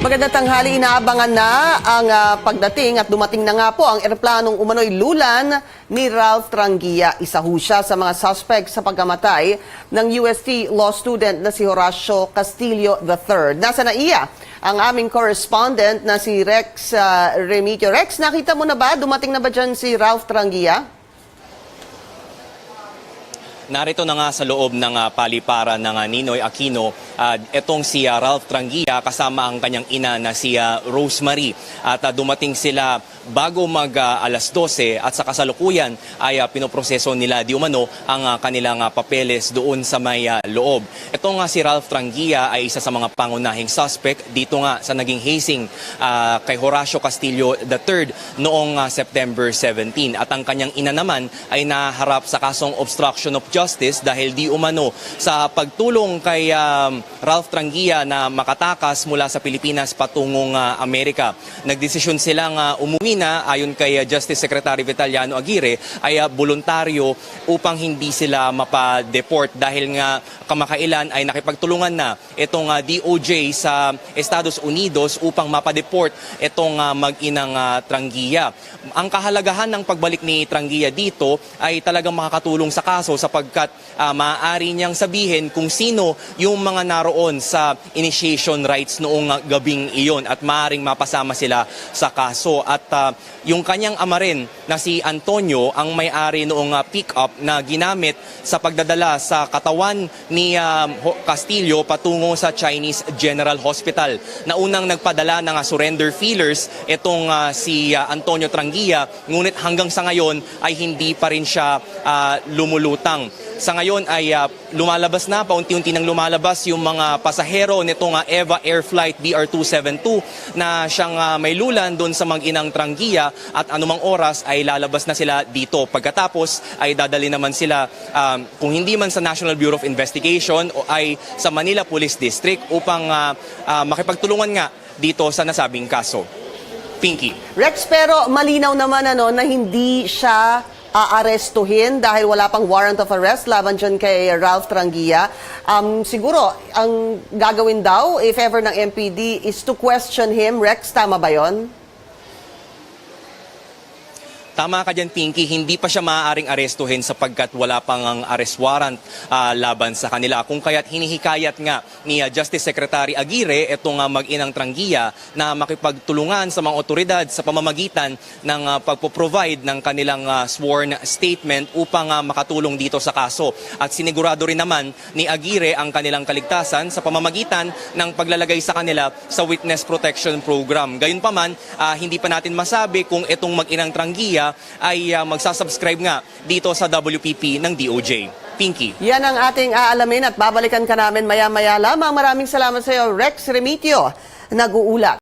Magandang tanghali, inaabangan na ang ah, pagdating at dumating na nga po ang eroplanong umano'y lulan ni Ralph Trangia. Isa ho siya sa mga suspect sa pagkamatay ng UST law student na si Horacio Castillo III. Nasa na iya ang aming correspondent na si Rex ah, Remigio. Rex, nakita mo na ba? Dumating na ba dyan si Ralph Trangia? Narito na nga sa loob ng ah, paliparan ng ah, Ninoy Aquino ah, itong si ah, Ralph Trangia kasama ang kanyang ina na si ah, Rosemary. At ah, dumating sila bago mag ah, alas 12 at sa kasalukuyan ay ah, pinoproseso nila di umano ang ah, kanilang ah, papeles doon sa may ah, loob. Ito nga si Ralph Trangia ay isa sa mga pangunahing suspect dito nga sa naging hazing ah, kay Horacio Castillo III noong ah, September 17 at ang kanyang ina naman ay naharap sa kasong obstruction of justice dahil di umano sa pagtulong kay um, Ralph Trangia na makatakas mula sa Pilipinas patungong ah, Amerika. Nagdesisyon silang ah, umuwi na ayon kay ah, Justice Secretary Vitaliano Aguirre ay ah, voluntaryo upang hindi sila mapa-deport dahil nga kamakailan ay nakipagtulungan na itong ah, DOJ sa Estados Unidos upang mapa-deport itong ah, mag-inang ah, Trangia. Ang kahalagahan ng pagbalik ni Trangia dito ay talagang makakatulong sa kaso sapagkat ah, maaari niyang sabihin kung sino yung mga naroon sa initiation rights noong ah, gabing iyon at maaaring mapasama sila sa kaso. At ah, yung kanyang ama rin na si Antonio ang may-ari noong ah, pick-up na ginamit sa pagdadala sa katawan ni Ho- Castillo patungo sa Chinese General Hospital na unang nagpadala ng ah, surrender feelers itong ah, si ah, Antonio Trangia ngunit hanggang sa ngayon ay hindi pa rin siya ah, lumulutang. Sa ngayon ay ah, lumalabas na, paunti-unti nang lumalabas yung mga pasahero nitong ah, Eva Air Flight DR272 na siyang ah, may lulan doon sa mag-inang Trangia at anumang oras ay lalabas na sila dito. Pagkatapos ay dadali naman sila um, kung hindi man sa National Bureau of Investigation o ay sa Manila Police District upang ah, ah, makipagtulungan nga dito sa nasabing kaso. Pinky. Rex, pero malinaw naman ano, na hindi siya aarestuhin dahil wala pang warrant of arrest laban dyan kay Ralph Trangia. Um, siguro, ang gagawin daw, if ever ng MPD, is to question him. Rex, tama ba yon? Tama ka dyan, Pinky. Hindi pa siya maaaring arestuhin sapagkat wala pang ang arrest warrant ah, laban sa kanila. Kung kaya't hinihikayat nga ni ah, Justice Secretary Aguirre itong ah, mag-inang Trangia na makipagtulungan sa mga otoridad sa pamamagitan ng ah, pagpo-provide ng kanilang ah, sworn statement upang ah, makatulong dito sa kaso. At sinigurado rin naman ni Aguirre ang kanilang kaligtasan sa pamamagitan ng paglalagay sa kanila sa Witness Protection Program. Gayunpaman, ah, hindi pa natin masabi kung itong mag-inang Trangia ay ah, magsasubscribe nga dito sa WPP ng DOJ. Pinky. Yan ang ating aalamin at babalikan ka namin maya-maya lamang. Maraming salamat sa iyo, Rex Remitio, nag-uula.